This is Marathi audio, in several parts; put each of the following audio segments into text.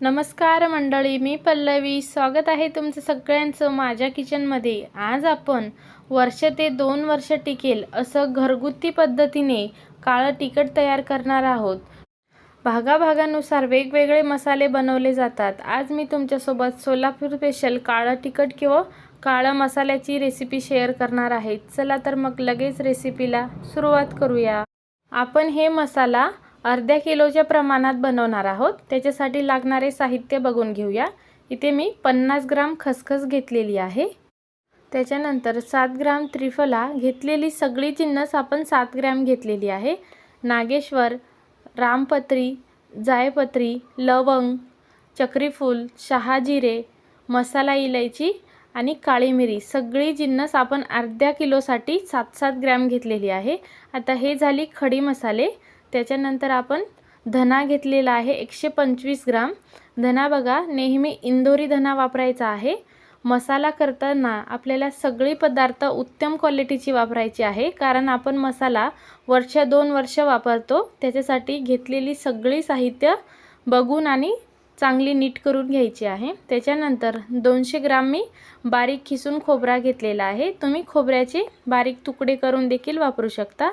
नमस्कार मंडळी मी पल्लवी. स्वागत आहे तुमचं सगळ्यांचं माझ्या किचनमध्ये. आज आपण वर्ष ते दोन वर्ष टिकेल असं घरगुती पद्धतीने काळं तिखट तयार करणार आहोत. भागाभागानुसार वेगवेगळे मसाले बनवले जातात. आज मी तुमच्यासोबत सोलापूर स्पेशल काळं तिखट किंवा काळं मसाल्याची रेसिपी शेअर करणार आहे. चला तर मग लगेच रेसिपीला सुरुवात करूया. आपण हे मसाला अर्ध्या किलोच्या प्रमाणात बनवणार आहोत. त्याच्यासाठी लागणारे साहित्य बघून घेऊया. इथे मी पन्नास ग्राम खसखस घेतलेली आहे. त्याच्यानंतर सात ग्राम त्रिफला घेतलेली सगळी जिन्नस आपण सात ग्रॅम घेतलेली आहे. नागेश्वर रामपत्री जायपत्री लवंग चक्रीफूल शहाजिरे मसाला इलायची आणि काळी मिरी सगळी जिन्नस आपण अर्ध्या किलोसाठी सात सात ग्रॅम घेतलेली आहे. आता हे झाली खडी मसाले. त्याच्यानंतर आपण धना घेतलेला आहे एकशे पंचवीस ग्राम. धना बघा नेहमी इंदोरी धना वापरायचा आहे. मसाला करताना आपल्याला सगळी पदार्थ उत्तम क्वालिटीची वापरायची आहे. कारण आपण मसाला वर्ष दोन वर्ष वापरतो. त्याच्यासाठी घेतलेली सगळी साहित्य बघून आणि चांगली नीट करून घ्यायची आहे. त्याच्यानंतर दोनशे ग्राम मी बारीक खिसून खोबरा घेतलेला आहे. तुम्ही खोबऱ्याचे बारीक तुकडे करून देखील वापरू शकता.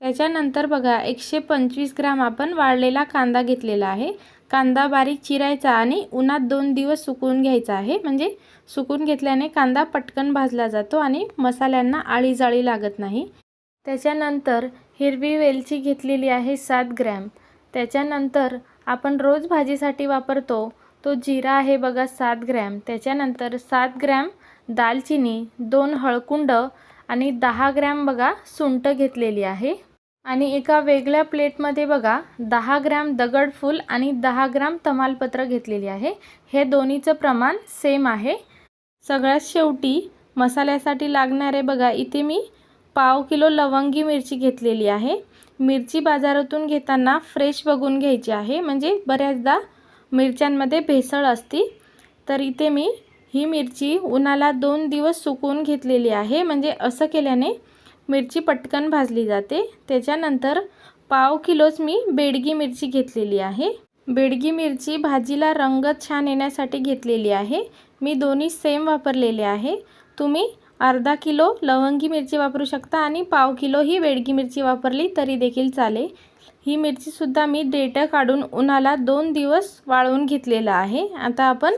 त्याच्यानंतर बघा एकशे पंचवीस ग्राम आपण वाळलेला कांदा घेतलेला आहे. कांदा बारीक चिरायचा आणि उन्हात दोन दिवस सुकवून घ्यायचा आहे. म्हणजे सुकून घेतल्याने कांदा पटकन भाजला जातो आणि मसाल्यांना आळी जाळी लागत नाही. त्याच्यानंतर हिरवी वेलची घेतलेली आहे सात ग्रॅम. त्याच्यानंतर आपण रोज भाजीसाठी वापरतो तो जिरा आहे बघा सात ग्रॅम. त्याच्यानंतर सात ग्रॅम दालचिनी दोन हळकुंड आणि दहा ग्रॅम बघा सुंट घेतलेली आहे. आणि एका वेगळ्या प्लेटमध्ये बघा दहा ग्रॅम दगडफूल आणि दहा ग्रॅम तमालपत्र घेतलेली आहे. हे दोन्हीचं प्रमाण सेम आहे. सगळ्यात शेवटी मसाल्यासाठी लागणारे बघा इथे मी पाव किलो लवंगी मिरची घेतलेली आहे. मिरची बाजारातून घेताना फ्रेश बघून घ्यायची आहे. म्हणजे बऱ्याचदा मिरच्यांमध्ये भेसळ असती. तर इथे मी ही मिरची उन्हाला दोन दिवस सुकवून घेतलेली आहे. म्हणजे असं केल्याने मिरची पटकन भाजली जाते. त्याच्यानंतर पाव किलोच मी बेडगी मिरची घेतलेली आहे. बेडगी मिरची भाजीला रंग छान येण्यासाठी घेतलेली आहे. मी दोन्ही सेम वापरलेले आहे. तुम्ही अर्धा किलो लवंगी मिरची वापरू शकता आणि पाव किलो ही बेडगी मिरची वापरली तरी देखील चालेल. ही मिरचीसुद्धा मी डेटं काढून उन्हाला दोन दिवस वाळवून घेतलेलं आहे. आता आपण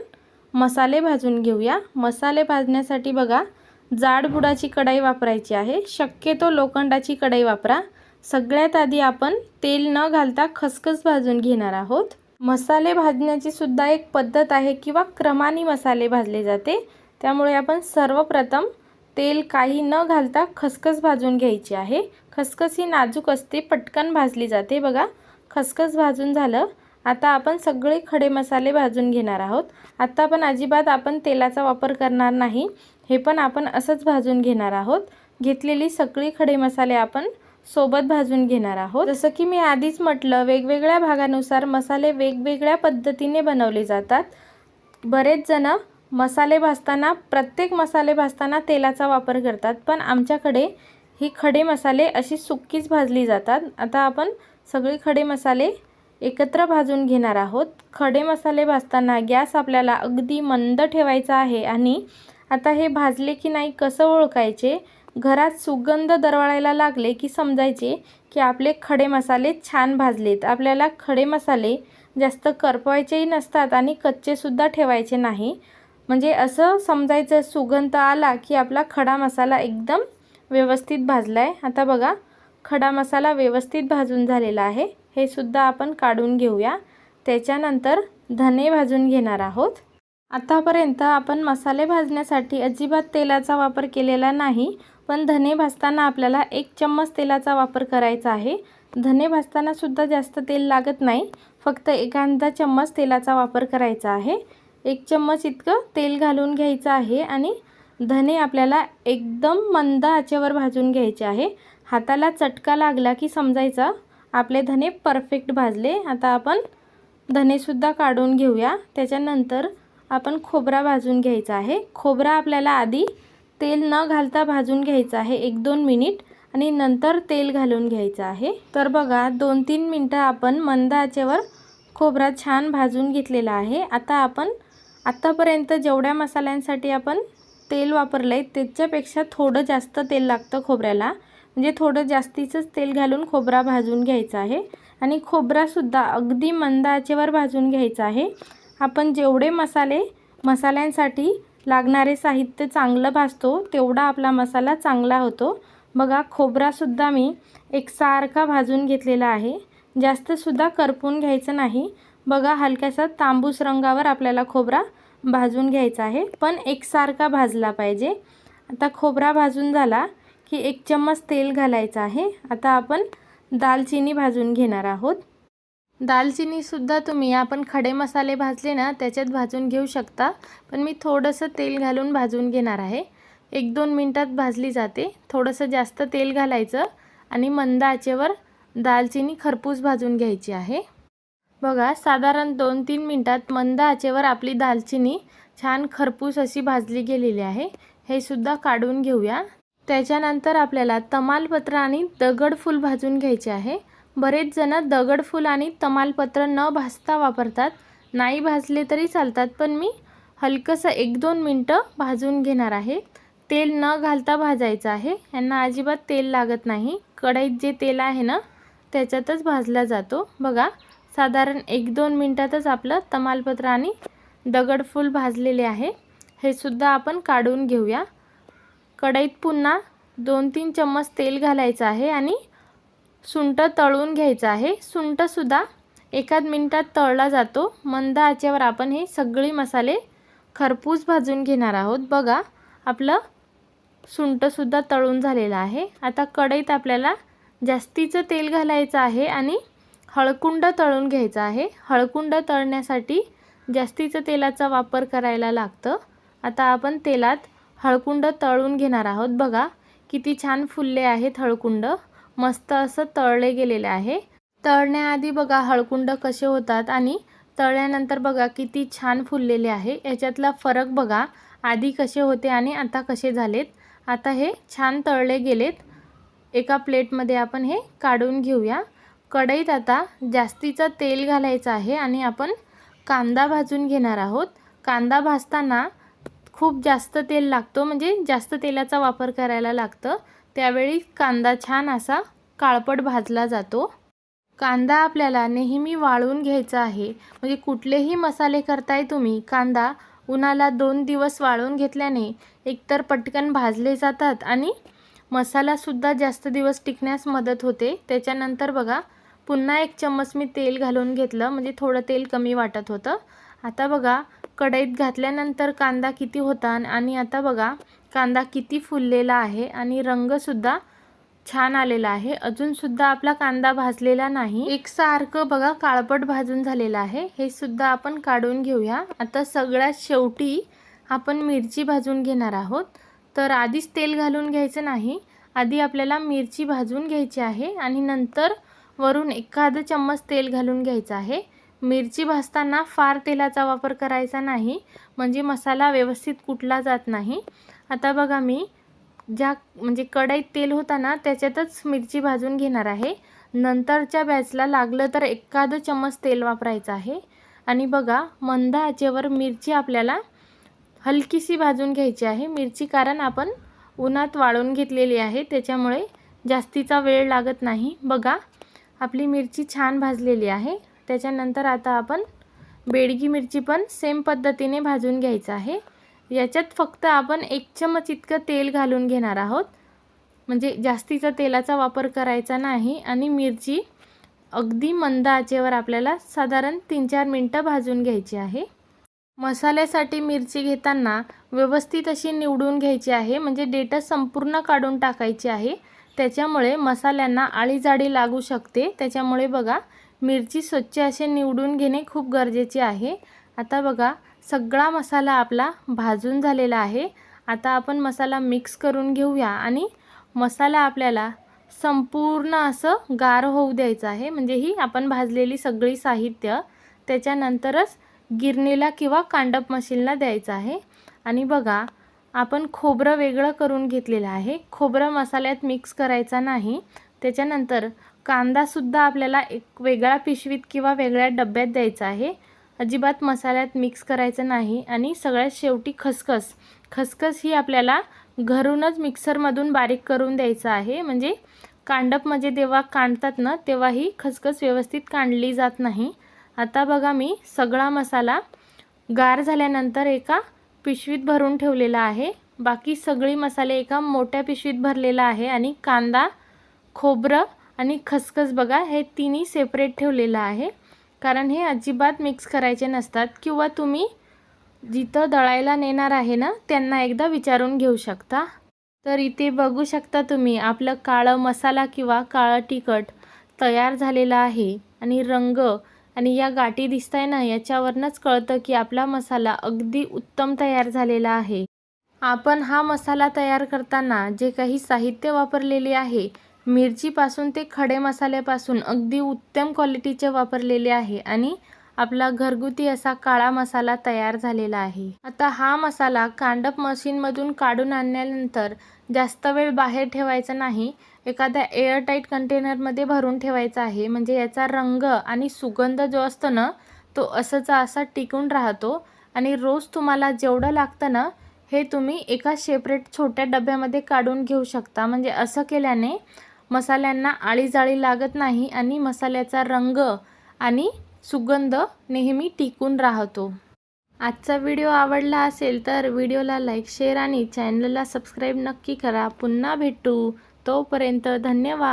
मसाले भाजून घेऊया. मसाले भाजण्यासाठी बघा जाड बुडाची कढाई वापरायची आहे. शक्यतो लोखंडाची कढाई वापरा. सगळ्यात आधी आपण तेल न घालता खसखस भाजून घेणार आहोत. मसाले भाजण्याची सुद्धा एक पद्धत आहे किंवा क्रमाने मसाले भाजले जाते. त्यामुळे आपण सर्वप्रथम तेल काही न घालता खसखस भाजून घ्यायची आहे. खसखस ही नाजूक असते पटकन भाजली जाते बघा. खसखस भाजून झालं. आता आपण सगळे खडे मसाले भाजून घेणार आहोत. आत्ता पण अजिबात आपण तेलाचा वापर करणार नाही. हे पण आपण असंच भाजून घेणार आहोत. घेतलेली सगळी खडे मसाले आपण सोबत भाजून घेणार आहोत. जसं की मी आधीच म्हटलं वेगवेगळ्या भागानुसार मसाले वेगवेगळ्या पद्धतीने बनवले जातात. बरेच जण मसाले भाजताना प्रत्येक मसाले भाजताना तेलाचा वापर करतात पण आमच्याकडे ही खडे मसाले अशी सुक्कीच भाजली जातात. आता आपण सगळे खडे मसाले एकत्र भाजून घेणार आहोत. खडे मसाले भाजताना गॅस आपल्याला अगदी मंद ठेवायचा आहे आणि आता हे भाजले की नाही कसं ओळखायचे? घरात सुगंध दरवळायला लागले की समजायचे की आपले खडे मसाले छान भाजलेत. आपल्याला खडे मसाले जास्त करपवायचेही नसतात आणि कच्चेसुद्धा ठेवायचे नाही. म्हणजे असं समजायचं सुगंध आला की आपला खडा मसाला एकदम व्यवस्थित भाजला आहे आता बघा खडा मसाला व्यवस्थित भाजून झालेला आहे. हे सुद्धा आपण काढून घेऊया. त्याच्यानंतर धने भाजून घेणार आहोत. आतापर्यंत आपण मसाले भाजण्यासाठी अजिबात तेलाचा वापर केलेला नाही पण धने भाजताना आपल्याला एक चम्मच तेलाचा वापर करायचा आहे. धने भाजताना सुद्धा जास्त तेल लागत नाही फक्त एखादा चम्मच तेलाचा वापर करायचा आहे. एक चम्मच इतकं तेल घालून घ्यायचं आहे आणि धने आपल्याला एकदम मंद आचेवर भाजून घ्यायचे आहे. हाताला चटका लागला की समजायचा. आपले धने परफेक्ट भाजले. आता आपण धनेसुद्धा काढून घेऊया. त्याच्यानंतर आपण खोबरा भाजून घ्यायचा आहे. खोबरा आपल्याला आधी तेल न घालता भाजून घ्यायचं आहे. एक दोन मिनिट आणि नंतर तेल घालून घ्यायचं आहे. तर बघा दोन तीन मिनटं आपण मंद आचेवर खोबरा छान भाजून घेतलेला आहे. आता आपण आत्तापर्यंत जेवढ्या मसाल्यांसाठी आपण तेल वापरलं आहे त्याच्यापेक्षा थोडं जास्त तेल लागतं खोबऱ्याला. म्हणजे थोडं जास्तीचंच तेल घालून खोबरा भाजून घ्यायचा आहे. आणि खोबरासुद्धा अगदी मंद आचेवर भाजून घ्यायचा आहे. आपण जेवढे मसाले मसाल्यांसाठी लागणारे साहित्य चांगलं भाजतो तेवढा आपला मसाला चांगला होतो. बघा खोबरासुद्धा मी एकसारखा भाजून घेतलेला आहे. जास्तसुद्धा करपून घ्यायचं नाही. बघा हलक्यासा तांबूस रंगावर आपल्याला खोबरा भाजून घ्यायचा आहे. पण एकसारखा भाजला पाहिजे. आता खोबरा भाजून झाला. की एक चम्मच तेल घालायचं आहे. आता आपण दालचिनी भाजून घेणार आहोत. दालचिनीसुद्धा तुम्ही आपण खडे मसाले भाजले ना त्याच्यात भाजून घेऊ शकता. पण मी थोडंसं तेल घालून भाजून घेणार आहे. एक दोन मिनटात भाजली जाते. थोडंसं जास्त तेल घालायचं आणि मंद आचेवर दालचिनी खरपूस भाजून घ्यायची आहे. बघा साधारण दोन तीन मिनटात मंद आचेवर आपली दालचिनी छान खरपूस अशी भाजली गेलेली आहे. हे सुद्धा काढून घेऊया. त्याच्यानंतर आपल्याला तमालपत्र आणि दगडफूल भाजून घ्यायचे आहे. बरेच जण दगडफूल आणि तमालपत्र न भाजता वापरतात. नाही भाजले तरी चालतात पण मी हलकंसं एक दोन मिनटं भाजून घेणार आहे. तेल न घालता भाजायचं आहे. यांना अजिबात तेल लागत नाही. कढईत जे तेल आहे ना त्याच्यातच भाजला जातो. बघा साधारण एक दोन मिनटातच आपलं तमालपत्र आणि दगडफूल भाजलेले आहे. हे सुद्धा आपण काढून घेऊया. कढईत पुन्हा दोन तीन चम्मच तेल घालायचं आहे आणि सुंठ तळून घ्यायचं आहे. सुंठसुद्धा एकाच मिनटात तळला जातो. मंद आचेवर आपण हे सगळे मसाले खरपूस भाजून घेणार आहोत. बघा आपलं सुंठसुद्धा तळून झालेलं आहे. आता कढईत आपल्याला जास्तीचं तेल घालायचं आहे आणि हळकुंड तळून घ्यायचं आहे. हळकुंड तळण्यासाठी जास्तीचं तेलाचा वापर करायला लागतं. आता आपण तेलात हळकुंड तळून घेणार आहोत. बघा किती छान फुलले आहेत हळकुंड. मस्त असं तळले गेलेले आहे. तळण्याआधी बघा हळकुंड कसे होतात आणि तळल्यानंतर बघा किती छान फुललेले आहे. याच्यातला फरक बघा आधी कसे होते आणि आता कसे झालेत. आता हे छान तळले गेलेत. एका प्लेटमध्ये आपण हे काढून घेऊया. कढईत आता जास्तीचं तेल घालायचं आहे आणि आपण कांदा भाजून घेणार आहोत. कांदा भाजताना खूप जास्त तेल लागतो म्हणजे जास्त तेलाचा वापर करायला लागतं. त्यावेळी कांदा छान असा काळपट भाजला जातो. कांदा आपल्याला नेहमी वाळून घ्यायचा आहे. म्हणजे कुठलेही मसाले करताय तुम्ही कांदा उन्हाला दोन दिवस वाळून घेतल्याने एकतर पटकन भाजले जातात आणि मसालासुद्धा जास्त दिवस टिकण्यास मदत होते. त्याच्यानंतर बघा पुन्हा एक चम्मच मी तेल घालून घेतलं म्हणजे थोडं तेल कमी वाटत होतं. आता बघा कढईत घातल्यानंतर कांदा किती होता? आणि आता बघा कांदा किती फुललेला आहे आणि रंगसुद्धा छान आलेला आहे. अजूनसुद्धा आपला कांदा भाजलेला नाही. एकसारखं बघा काळपट भाजून झालेला आहे. हे सुद्धा आपण काढून घेऊया. आता सगळ्यात शेवटी आपण मिरची भाजून घेणार आहोत. तर आधीच तेल घालून घ्यायचं नाही. आधी आपल्याला मिरची भाजून घ्यायची आहे आणि नंतर वरून एखादं चम्मच तेल घालून घ्यायचं आहे. मिरची भाजताना फार तेलाचा वापर करायचा नाही म्हणजे मसाला व्यवस्थित कुटला जात नाही. आता बघा मी ज्या म्हणजे कढईत तेल होता ना त्याच्यातच मिरची भाजून घेणार आहे. नंतरच्या बॅचला लागलं तर एखादं चम्मच तेल वापरायचं आहे. आणि बघा मंद आचेवर मिरची आपल्याला हलकीशी भाजून घ्यायची आहे. मिरची कारण आपण उन्हात वाळून घेतलेली आहे त्याच्यामुळे जास्तीचा वेळ लागत नाही. बघा आपली मिरची छान भाजलेली आहे. त्याच्यानंतर आता आपण बेडगी मिरची पण सेम पद्धतीने भाजून घ्यायचं आहे. याच्यात फक्त आपण एक चमच इतकं तेल घालून घेणार आहोत. म्हणजे जास्तीचा तेलाचा वापर करायचा नाही आणि मिरची अगदी मंद आचेवर आपल्याला साधारण तीन चार मिनटं भाजून घ्यायची आहे. मसाल्यासाठी मिरची घेताना व्यवस्थित अशी निवडून घ्यायची आहे. म्हणजे डेटा संपूर्ण काढून टाकायची आहे. त्याच्यामुळे मसाल्यांना आळीजाडी लागू शकते. त्याच्यामुळे बघा मिरची स्वच्छ असे निवडून घेणे खूप गरजेचे आहे. आता बघा सगळा मसाला आपला भाजून झालेला आहे. आता आपण मसाला मिक्स करून घेऊया आणि मसाला आपल्याला संपूर्ण असं गार होऊ द्यायचं आहे. म्हणजे ही आपण भाजलेली सगळी साहित्य त्याच्यानंतरच गिरणीला किंवा कांडप मशीनला द्यायचं आहे. आणि बघा आपण खोबरं वेगळं करून घेतलेलं आहे. खोबरं मसाल्यात मिक्स करायचा नाही. त्याच्यानंतर कांदासुद्धा आपल्याला एक वेगळ्या पिशवीत किंवा वेगळ्या डब्यात द्यायचा आहे. अजिबात मसाल्यात मिक्स करायचं नाही आणि सगळ्यात शेवटी खसखस. खसखस ही आपल्याला घरूनच मिक्सरमधून बारीक करून द्यायचं आहे. म्हणजे कांडपमध्ये जेव्हा कांडतात ना तेव्हा ही खसखस व्यवस्थित कांडली जात नाही. आता बघा मी सगळा मसाला गार झाल्यानंतर एका पिशवीत भरून ठेवलेला आहे. बाकी सगळी मसाले एका मोठ्या पिशवीत भरलेला आहे आणि कांदा खोबरं आणि खसखस बघा हे तिन्ही सेपरेट ठेवलेलं आहे. कारण हे अजिबात मिक्स करायचे नसतात. किंवा तुम्ही जिथं दळायला नेणार आहे ना त्यांना एकदा विचारून घेऊ शकता. तर इथे बघू शकता तुम्ही आपलं काळं मसाला किंवा काळं तिखट तयार झालेलं आहे. आणि रंग आणि या गाठी दिसत आहे ना याच्यावरनंच कळतं की आपला मसाला अगदी उत्तम तयार झालेला आहे. आपण हा मसाला तयार करताना जे काही साहित्य वापरलेले आहे मिरचीपासून ते खडे मसाल्यापासून अगदी उत्तम क्वालिटीचे वापरलेले आहे आणि आपला घरगुती असा काळा मसाला तयार झालेला आहे. आता हा मसाला कांडप मशीनमधून काढून आणल्यानंतर जास्त वेळ बाहेर ठेवायचा नाही एखाद्या एअरटाईट कंटेनरमध्ये भरून ठेवायचा आहे. म्हणजे याचा रंग आणि सुगंध जो असतो ना तो असंचा असा टिकून राहतो आणि रोज तुम्हाला जेवढं लागतं ना हे तुम्ही एका सेपरेट छोट्या डब्यामध्ये काढून घेऊ शकता. म्हणजे असं केल्याने मसाल्यांना आळीजाळी लागत नाही आणि मसाल्याचा रंग आणि सुगंध नेहमी टिकून राहतो. आजचा व्हिडिओ आवडला असेल तर व्हिडिओला लाईक शेअर आणि चॅनलला सबस्क्राईब नक्की करा. पुन्हा भेटू. तोपर्यंत धन्यवाद.